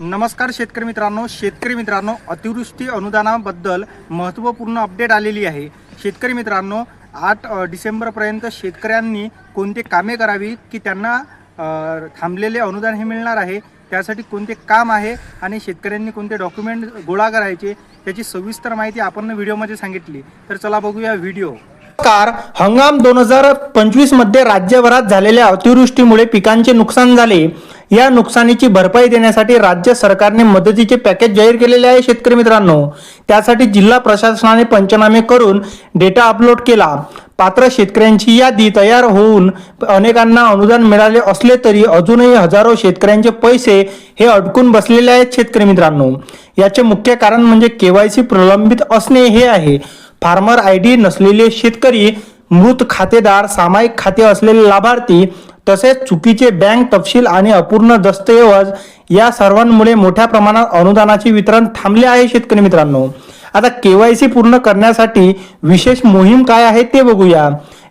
नमस्कार शेतकरी मित्रांनो शेतकरी मित्रांनो अतिवृष्टी अनुदानाबद्दल महत्त्वपूर्ण अपडेट आलेली आहे. शेतकरी मित्रांनो आठ डिसेंबरपर्यंत शेतकऱ्यांनी कोणते कामे करावी की त्यांना थांबलेले अनुदान हे मिळणार आहे त्यासाठी कोणते काम आहे आणि शेतकऱ्यांनी कोणते डॉक्युमेंट गोळा करायचे त्याची सविस्तर माहिती आपण व्हिडिओमध्ये सांगितली. तर चला बघूया व्हिडिओ. कार हंगाम दोन हजार पंचवीसमध्ये राज्यभरात झालेल्या अतिवृष्टीमुळे पिकांचे नुकसान झाले. या नुकसानीची भरपाई देण्यासाठी राज्य सरकारने मदतीचे पॅकेज जाहीर केलेले आहे शेतकरी मित्रांनो. त्यासाठी जिल्हा प्रशासनाने पंचनामे करून डेटा अपलोड केला. पात्र शेतकऱ्यांची यादी तयार होऊन अनेकांना अनुदान मिळाले असले तरी अजूनही हजारो शेतकऱ्यांचे पैसे हे अडकून बसलेले आहेत शेतकरी मित्रांनो. याचे मुख्य कारण म्हणजे केवायसी प्रलंबित असणे हे आहे. फार्मर आय डी नसलेले शेतकरी मृत खातेदार सामायिक खाते असलेले लाभार्थी तसेच चुकीचे बँक तपशील आणि अपूर्ण दस्तऐवज या सर्वांमुळे मोठ्या प्रमाणात अनुदानाचे वितरण थांबले आहे शेतकरी मित्रांनो. आता केवायसी पूर्ण करण्यासाठी विशेष मोहीम काय आहे ते बघूया.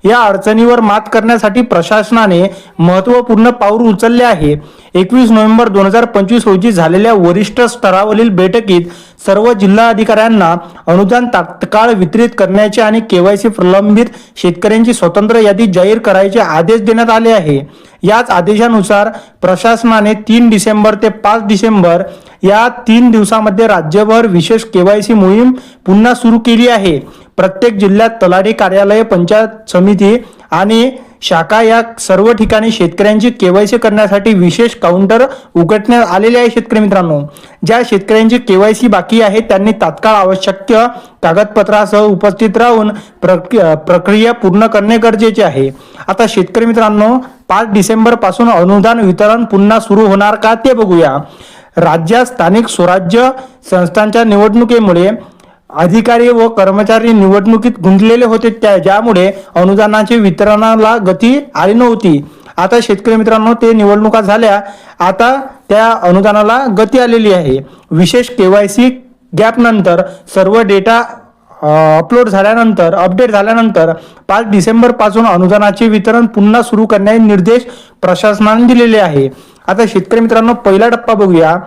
या अडचणीवर मात करण्यासाठी प्रशासनाने महत्त्वपूर्ण पाऊल उचलले आहे. एकवीस नोव्हेंबर दोन हजार पंचवीस रोजी झालेल्या वरिष्ठ स्तरावरील बैठकीत सर्व जिल्हा अधिकाऱ्यांना अनुदान तात्काळ वितरित करण्याचे आणि केवायसी प्रलंबित शेतकऱ्यांची स्वतंत्र यादी जाहीर करायचे आदेश देण्यात आले आहे. याच आदेशानुसार प्रशासनाने तीन डिसेंबर ते पाच डिसेंबर या तीन दिवसामध्ये राज्यभर विशेष केवायसी मोहीम पुन्हा सुरू केली आहे. प्रत्येक जिल्ह्यात तलाठी कार्यालय पंचायत समिती आणि शाखा या सर्व ठिकाणी शेतकऱ्यांची केवायसी करण्यासाठी विशेष काउंटर उघडण्यात आलेले आहे शेतकरी मित्रांनो. ज्या शेतकऱ्यांची केवायसी बाकी आहे त्यांनी तात्काळ आवश्यक कागदपत्रासह उपस्थित राहून प्रक- प्रक्रिया पूर्ण करणे गरजेचे आहे. आता शेतकरी मित्रांनो पाच डिसेंबरपासून अनुदान वितरण पुन्हा सुरू होणार का ते बघूया. राज्यात स्थानिक स्वराज्य संस्थांच्या निवडणुकीमुळे अधिकारी व कर्मचारी निवडणुकीत गुंतलेले होते. त्या ज्यामुळे अनुदानाचे वितरणाला गती आली नव्हती. आता शेतकरी मित्रांनो ते निवडणुका झाल्या. आता त्या अनुदानाला गती आलेली आहे. विशेष केवायसी गॅप नंतर सर्व डेटा अपलोड झाल्यानंतर अपडेट झाल्यानंतर पाच डिसेंबरपासून अनुदानाचे वितरण पुन्हा सुरू करण्याचे निर्देश प्रशासनाने दिलेले आहे. आता शेतकरी मित्रांनो पहिला टप्पा बघूया.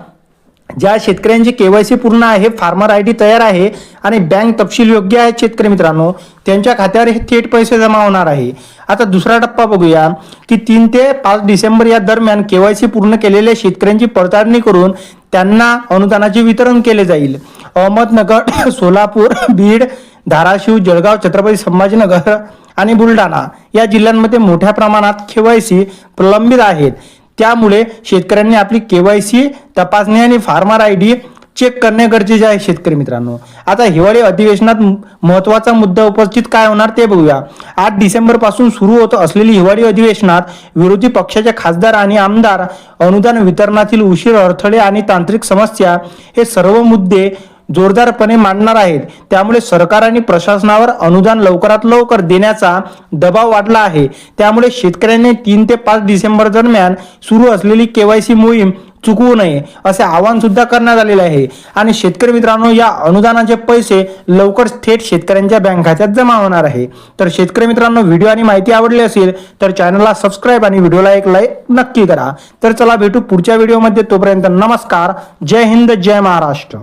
ज्या शेतकऱ्यांची केवायसी पूर्ण आहे फार्मर आय डी तयार आहे आणि बँक तपशील योग्य आहेत शेतकरी मित्रांनो त्यांच्या खात्यावर हे थेट पैसे जमा होणार आहे. आता दुसरा टप्पा बघूया की तीन ते पाच डिसेंबर या दरम्यान केवायसी पूर्ण केलेल्या शेतकऱ्यांची पडताळणी करून त्यांना अनुदानाचे वितरण केले जाईल. अहमदनगर सोलापूर बीड धाराशिव जळगाव छत्रपती संभाजीनगर आणि बुलढाणा या जिल्ह्यांमध्ये मोठ्या प्रमाणात केवायसी प्रलंबित आहेत. त्यामुळे शेतकऱ्यांनी आपली केवायसी तपासणी आणि फार्मर आय डी चेक करणे गरजेचे आहे शेतकरी मित्रांनो. आता हिवाळी अधिवेशनात महत्त्वाचा मुद्दा उपस्थित काय होणार ते बघूया. आठ डिसेंबरपासून सुरू होत असलेली हिवाळी अधिवेशनात विरोधी पक्षाचे खासदार आणि आमदार अनुदान वितरणातील उशीर अडथळे आणि तांत्रिक समस्या हे सर्व मुद्दे जोरदारपणे मांडणार आहेत. त्यामुळे सरकार आणि प्रशासनावर अनुदान लवकरात लवकर देण्याचा दबाव वाढला आहे. त्यामुळे शेतकऱ्यांनी तीन ते पाच डिसेंबर दरम्यान सुरू असलेली केवायसी मोहीम चुकवू नये असे आवाहन सुद्धा करण्यात आलेले आहे. आणि शेतकरी मित्रांनो या अनुदानाचे पैसे लवकर थेट शेतकऱ्यांच्या बँक खात्यात जमा होणार आहे. तर शेतकरी मित्रांनो व्हिडिओ आणि माहिती आवडली असेल तर चॅनलला सबस्क्राईब आणि व्हिडिओला एक लाईक नक्की करा. तर चला भेटू पुढच्या व्हिडिओमध्ये. तोपर्यंत नमस्कार. जय हिंद जय महाराष्ट्र.